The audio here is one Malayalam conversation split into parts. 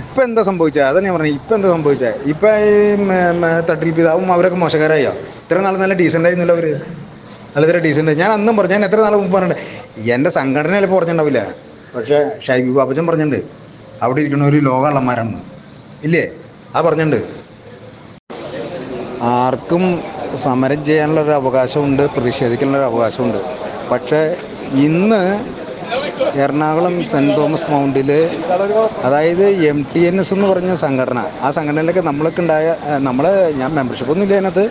ഇപ്പം എന്താ സംഭവിച്ചത് അതാണ് ഞാൻ പറഞ്ഞത് ഇപ്പം എന്താ സംഭവിച്ചത് ഇപ്പം ഈ തട്ടിൽ പിതാവും അവരൊക്കെ മോശക്കാരായോ? ഇത്ര നാൾ നല്ല ഡീസന്റ് ആയിരുന്നല്ലോ അവർ നല്ല ഇത്ര ഡീസന്റ് ഞാൻ അന്നും പറഞ്ഞു ഞാൻ എത്ര നാൾ മുമ്പ് പറഞ്ഞിട്ടുണ്ട്. എന്റെ സംഘടന ചിലപ്പോൾ പറഞ്ഞിട്ടുണ്ടാവില്ല. പക്ഷേ ഷൈബി ബാബച്ചൻ പറഞ്ഞിട്ടുണ്ട്. അവിടെ ഇരിക്കുന്ന ഒരു ലോകള്ളന്മാരാണെന്ന് ഇല്ലേ? ആ പറഞ്ഞിട്ടുണ്ട്. ആർക്കും സമരം ചെയ്യാനുള്ള ഒരു അവകാശമുണ്ട് പ്രതിഷേധിക്കാനുള്ള ഒരു അവകാശമുണ്ട്. പക്ഷേ ഇന്ന് എറണാകുളം സെന്റ് തോമസ് മൗണ്ടിൽ അതായത് എം ടി എൻ എസ് എന്ന് പറഞ്ഞ സംഘടന. ആ സംഘടനയിലൊക്കെ നമ്മളൊക്കെ ഉണ്ടായ നമ്മൾ ഞാൻ മെമ്പർഷിപ്പ് ഒന്നും ഇല്ല അതിനകത്ത്.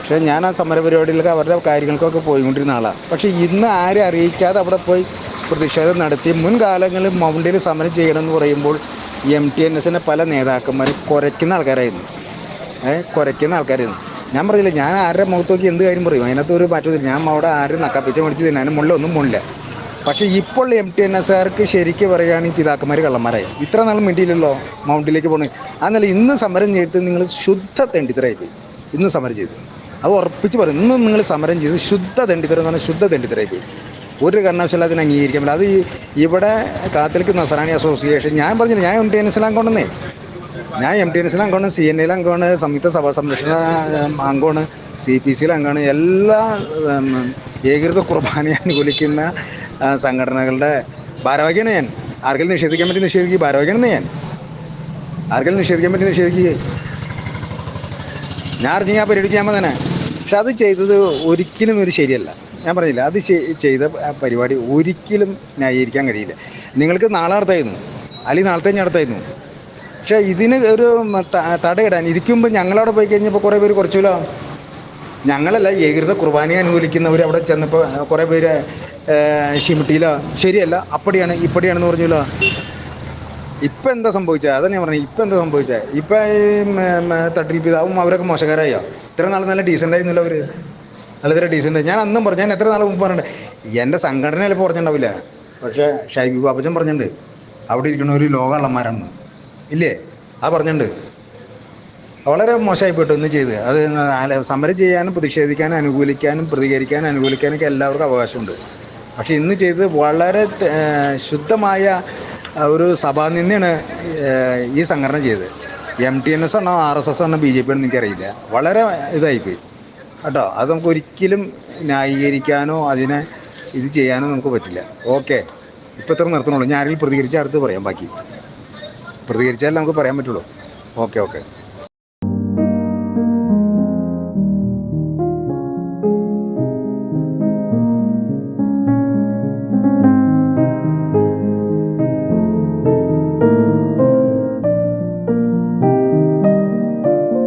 പക്ഷേ ഞാൻ ആ സമര പരിപാടിയിലൊക്കെ അവരുടെ കാര്യങ്ങൾക്കൊക്കെ പോയിക്കൊണ്ടിരുന്ന ആളാണ് പക്ഷേ ഇന്ന് ആരും അറിയിക്കാതെ അവിടെ പോയി പ്രതിഷേധം നടത്തി മുൻകാലങ്ങളിൽ മൗണ്ടിൽ സമരം ചെയ്യണമെന്ന് പറയുമ്പോൾ എം ടി എൻ എസിന്റെ പല നേതാക്കന്മാരും കുരയ്ക്കുന്ന ആൾക്കാരായിരുന്നു. ഏഹ് കുരയ്ക്കുന്ന ആൾക്കാരായിരുന്നു. ഞാൻ പറഞ്ഞില്ല ഞാൻ ആരുടെ മുഖത്ത് നോക്കി എന്ത് കാര്യം പറയും? അതിനകത്ത് ഒരു മാറ്റമില്ല ഞാൻ അവിടെ ആരും നക്കാപ്പിച്ച മേടിച്ച് തിന്നാനും മുള്ള ഒന്നും മുന്നില്ല പക്ഷേ ഇപ്പോൾ എം ടി എൻ എസ്സുകാർക്ക് ശരിക്കും പറയുകയാണെങ്കിൽ പിതാക്കന്മാർ കള്ളന്മാരായി. ഇത്ര നാൾ മിണ്ടിയില്ലല്ലോ മൗണ്ടിലേക്ക് പോകണേ അതല്ല ഇന്ന് സമരം ചെയ്ത് നിങ്ങൾ ശുദ്ധ തെണ്ടിത്തരായി. പോയി ഇന്ന് സമരം ചെയ്തു. അത് ഉറപ്പിച്ച് പറയും ഇന്ന് നിങ്ങൾ സമരം ചെയ്ത് ശുദ്ധ തെണ്ടിത്തരം എന്ന് പറഞ്ഞാൽ ശുദ്ധ തെണ്ടിത്തരായി പോയി. ഒരു കാരണവശാലും അതിനെ അംഗീകരിക്കാൻ പറ്റില്ല. അത് ഇവിടെ കാത്തലിക്ക് നസറാണി അസോസിയേഷൻ ഞാൻ പറഞ്ഞില്ല ഞാൻ എം ടി എൻ എസിൽ അംഗമാണെന്നേ ഞാൻ എം ടി എൻ എസിൽ അംഗമാണ് സി എൻ എയിൽ അംഗമാണ് സംയുക്ത സഭാ സംരക്ഷണ അംഗമാണ് സി പി സിയിൽ അംഗമാണ് എല്ലാ ഏകീകൃത കുർബാനയെ അനുകൂലിക്കുന്ന സംഘടനകളുടെ ഭാരവാഹിയാണ് ഞാൻ. ആർക്കെങ്കിലും നിഷേധിക്കാൻ പറ്റി നിഷേധിക്കുക ഭാരവാഹിയാണ് ഞാൻ. ആർക്കെങ്കിലും നിഷേധിക്കാൻ പറ്റി നിഷേധിക്കുക ഞാൻ ഞാൻ പരിപാടിക്ക് ഞാൻ തന്നെ പക്ഷെ അത് ചെയ്തത് ഒരിക്കലും ഒരു ശരിയല്ല. ഞാൻ പറഞ്ഞില്ല അത് ചെയ്ത പരിപാടി ഒരിക്കലും ന്യായീകരിക്കാൻ കഴിയില്ല. നിങ്ങൾക്ക് നാളെ നടത്തായിരുന്നു. അല്ലെങ്കിൽ നാളത്തെ നടത്തായിരുന്നു. പക്ഷേ ഇതിന് ഒരു തടയിടാൻ ഇരിക്കുമ്പോൾ ഞങ്ങളവിടെ പോയി കഴിഞ്ഞപ്പോൾ കുറേ പേര് കുറച്ചുല്ലോ ഞങ്ങളല്ല ഏകൃത കുർബാനയെ അനുകൂലിക്കുന്നവർ അവിടെ ചെന്നപ്പോൾ കുറേ പേര് ഷിമിട്ടിയിലോ ശരിയല്ല അപ്പടിയാണ് ഇപ്പടിയാണെന്ന് പറഞ്ഞല്ലോ. ഇപ്പം എന്താ സംഭവിച്ചത് അതന്നെ ഞാൻ പറഞ്ഞത് ഇപ്പം എന്താ സംഭവിച്ചത് ഇപ്പം തട്ടിൽ പിതാവും അവരൊക്കെ മോശക്കാരായോ? ഇത്ര നാൾ നല്ല ഡീസന്റ് ആയിരുന്നല്ലോ അവർ ഇത്ര ഡീസന്റ് ഞാൻ അന്നും പറഞ്ഞു ഞാൻ എത്ര നാൾ മുമ്പ് പറഞ്ഞിട്ടുണ്ട്. എന്റെ സംഘടന ചിലപ്പോൾ പറഞ്ഞിട്ടുണ്ടാവില്ല. പക്ഷേ ഷൈബി ബാബച്ചൻ പറഞ്ഞിട്ടുണ്ട് അവിടെ ഇരിക്കുന്ന ഒരു ലോകള്ളന്മാരാണെന്ന് ഇല്ലേ? ആ പറഞ്ഞിട്ടുണ്ട്. വളരെ മോശമായി പോയിട്ട് ഇന്ന് ചെയ്ത്. അത് സമരം ചെയ്യാനും പ്രതിഷേധിക്കാനും അനുകൂലിക്കാനും പ്രതികരിക്കാനും അനുകൂലിക്കാനും ഒക്കെ എല്ലാവർക്കും അവകാശമുണ്ട്. പക്ഷെ ഇന്ന് ചെയ്തത് വളരെ ശുദ്ധമായ ഒരു സഭാനിന്ദയാണ് ഈ സംഘടന ചെയ്തത്. എം ടി എൻ എസ് ആണോ ആർ എസ് എസ് ആണോ ബി ജെ പി ആണോ എനിക്കറിയില്ല. വളരെ ഇതായിപ്പോയി. കേട്ടോ അത് നമുക്ക് ഒരിക്കലും ന്യായീകരിക്കാനോ അതിനെ ഇത് ചെയ്യാനോ നമുക്ക് പറ്റില്ല. ഓക്കെ ഇപ്പം ഇത്ര നിർത്തണുള്ളൂ ആരെങ്കിലും പ്രതികരിച്ചാൽ അടുത്ത് പറയാം ബാക്കി. പ്രതികരിച്ചാൽ നമുക്ക് പറയാൻ പറ്റുള്ളൂ. Okay okay.